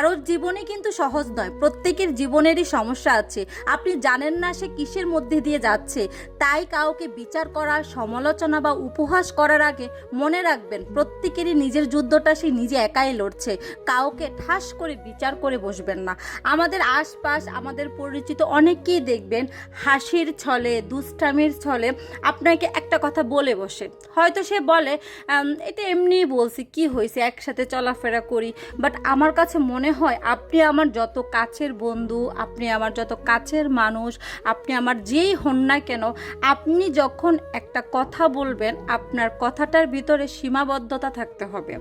কারোর জীবনে কিন্তু সহজ নয়। প্রত্যেকের জীবনেরই সমস্যা আছে। আপনি জানেন না সে কিসের মধ্যে দিয়ে যাচ্ছে। তাই কাউকে বিচার করা সমালোচনা বা উপহাস করার আগে মনে রাখবেন, প্রত্যেকেরই নিজের যুদ্ধটা সে নিজে একাই লড়ছে। কাউকে ঠাস করে বিচার করে বসবেন না। আমাদের আশপাশ, আমাদের পরিচিত অনেকেই দেখবেন, হাসির ছলে, দুষ্টামির ছলে আপনাকে একটা কথা বলে বসে। হয়তো সে বলে এটা এমনিই বলছি, কি হয়েছে? একসাথে চলাফেরা করি। বাট আমার কাছে মনে হয় আপনি আমার যত কাছের বন্ধু, আপনি আমার যত কাছের মানুষ, আপনি আমার যেই হন না কেন, আপনি যখন একটা কথা বলবেন, আপনার কথাটার ভিতরে সীমাবদ্ধতা থাকতে হবে।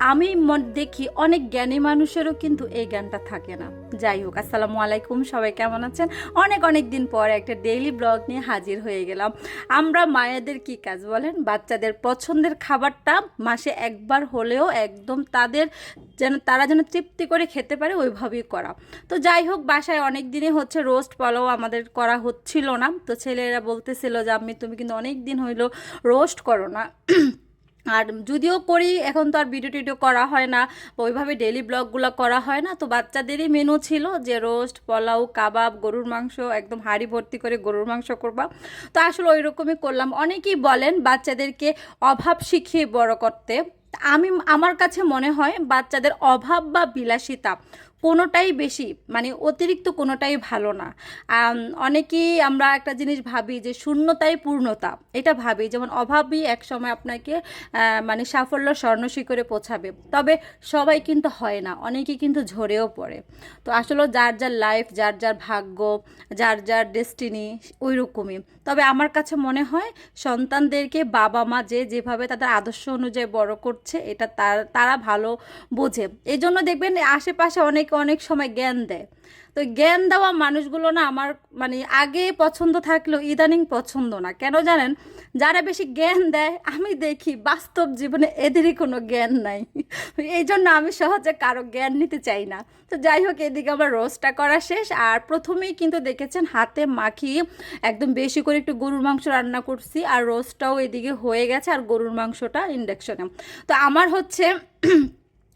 আমি দেখি অনেক জ্ঞানী মানুষেরও কিন্তু এই জ্ঞানটা থাকে না। যাই হোক, আসসালামু আলাইকুম, সবাই কেমন আছেন? অনেক অনেক দিন পর একটা ডেইলি ব্লগ নিয়ে হাজির হয়ে গেলাম। আমরা মায়েদের কি কাজ বলেন? বাচ্চাদের পছন্দের খাবারটা মাসে একবার হলেও একদম তাদের যেন, তারা যেন তৃপ্তি করে খেতে পারে, ওইভাবেই করা। তো যাই হোক, বাসায় অনেক দিনই হচ্ছে রোস্ট পোলাও আমাদের করা হচ্ছিল না। তো ছেলেরা বলতেছিল যে আমি তুমি কিন্তু অনেক দিন হইল রোস্ট করো না। আর যদিও করি, এখন তো আর ভিডিও টিডিও করা হয় না। ওইভাবে ডেলি ব্লগগুলো করা হয় না। তো বাচ্চাদেরই মেনু ছিল যে রোস্ট পোলাও, কাবাব, গরুর মাংস, একদম হাঁড়ি ভর্তি করে গরুর মাংস করবা। তো আসলে ওই রকমই করলাম। অনেকেই বলেন বাচ্চাদেরকে অভাব শিখিয়ে বড় করতে। আমি, আমার কাছে মনে হয় বাচ্চাদের অভাব বা বিলাসিতা কোনোটাই বেশি মানে অতিরিক্ত কোনোটাই ভালো না। অনেকেই আমরা একটা জিনিস ভাবি যে শূন্যতাই পূর্ণতা। এটা ভাবি, যেমন অভাবই এক সময় আপনাকে মানে সাফল্য স্বর্ণশিখরে পৌঁছাবে। তবে সবাই কিন্তু হয় না অনেকে কিন্তু ঝরেও পড়ে। তো আসলে যার যার লাইফ যার যার ভাগ্য, যার যার ডেস্টিনি ওই রকমই তবে আমার কাছে মনে হয়, সন্তানদেরকে বাবা মা যে যেভাবে তাদের আদর্শ অনুযায়ী বড় করছে, এটা তার, তারা ভালো বোঝে। এই জন্য দেখবেন, আশেপাশে অনেকে অনেক সময় জ্ঞান দেয়। তো জ্ঞান দেওয়া মানুষগুলো না আমার মানে আগে পছন্দ থাকলেও ইদানিং পছন্দ না। কেন জানেন? যারা বেশি জ্ঞান দেয়, আমি দেখি বাস্তব জীবনে এদেরই কোনো জ্ঞান নাই। এই জন্য আমি সহজে কারও জ্ঞান নিতে চাই না। তো যাই হোক, এদিকে আমার রোস্টটা করা শেষ। আর প্রথমেই কিন্তু দেখেছেন হাতে মাখিয়ে একদম বেশি করে একটু গরুর মাংস রান্না করছি। আর রোস্টটাও এদিকে হয়ে গেছে আর গরুর মাংসটা ইন্ডাকশনে তো আমার হচ্ছে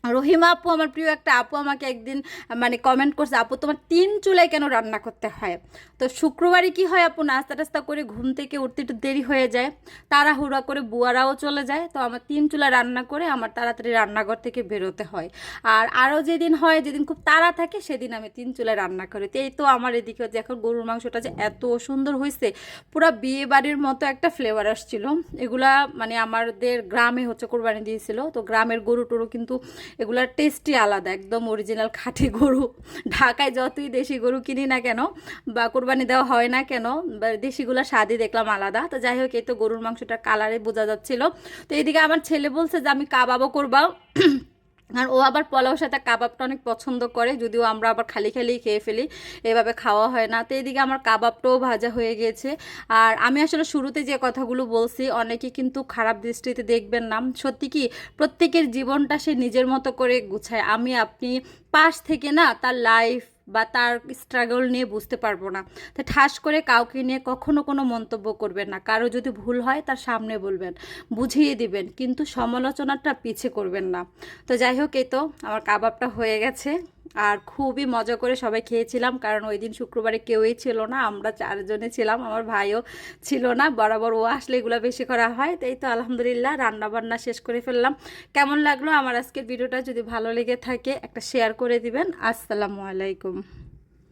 রহিমা আপু আমার প্রিয় একটা আপু আমাকে একদিন মানে কমেন্ট করছে, আপু, তোমার তিন চুলায় কেন রান্না করতে হয়? তো শুক্রবারই কি হয় আপু, নাস্তা টাস্তা করে ঘুম থেকে উঠতে একটু দেরি হয়ে যায়, তাড়াহুড়া করে বুয়ারাও চলে যায়, তো আমার তিন চুলা রান্না করে আমার তাড়াতাড়ি রান্নাঘর থেকে বেরোতে হয়। আর আরও যেদিন হয়, যেদিন খুব তাড়া থাকে, সেদিন আমি তিন চুলায় রান্না করি। তো এই তো আমার এদিকে যে এখন গরুর মাংসটা যে এত সুন্দর হয়েছে পুরো বিয়ে বাড়ির মতো একটা ফ্লেভার আসছিল। এগুলা মানে আমাদের গ্রামে হচ্ছে কোরবানি দিয়েছিল, তো গ্রামের গরু টরু কিন্তু এগুলার টেস্টই আলাদা, একদম অরিজিনাল খাঁটি গরু। ঢাকায় যতই দেশি গরু কিনি না কেন, বা কোরবানি দেওয়া হয় না কেন, বা দেশিগুলা স্বাদই দেখলাম আলাদা। তো যাই হোক, এই তো গরুর মাংসটার কালারে বোঝা যাচ্ছিল। তো এদিকে আমার ছেলে বলছে যে, আমি কাবাবও করবাও আর ও আবার পোলাওর সাথে কাবাবটা অনেক পছন্দ করে, যদিও আমরা আবার খালি খালি খেয়ে ফেলি, এভাবে খাওয়া হয় না। তো এদিকে আমার কাবাবটাও ভাজা হয়ে গেছে। আর আমি আসলে শুরুতে যে কথাগুলো বলছি, অনেকে কিন্তু খারাপ দৃষ্টিতে দেখবেন না। সত্যি কি, প্রত্যেকের জীবনটা সে নিজের মতো করে গুছায়। আমি, আপনি পাশ থেকে না তার লাইফ বা তার স্ট্রাগল নিয়ে বুঝতে পারব না। তা ঠাস করে কাউকে নিয়ে কখনো কোনো মন্তব্য করবেন না। কারও যদি ভুল হয়, তার সামনে বলবেন, বুঝিয়ে দিবেন, কিন্তু সমালোচনাটা পিছে করবেন না। তো যাই হোক, এই তো, আমার কাবাবটা হয়ে গেছে। আর খুবই মজা করে সবাই খেয়েছিলাম, কারণ ওই দিন শুক্রবারে কেউই ছিল না, আমরা চারজনে ছিলাম, আমার ভাইও ছিল না, বরাবর ও আসলে এগুলো বেশি করা হয় তাই তো আলহামদুলিল্লাহ রান্নাবান্না শেষ করে ফেললাম। কেমন লাগল? আমার আজকের ভিডিওটা যদি ভালো লেগে থাকে, একটা শেয়ার করে দিবেন। আসসালামু আলাইকুম।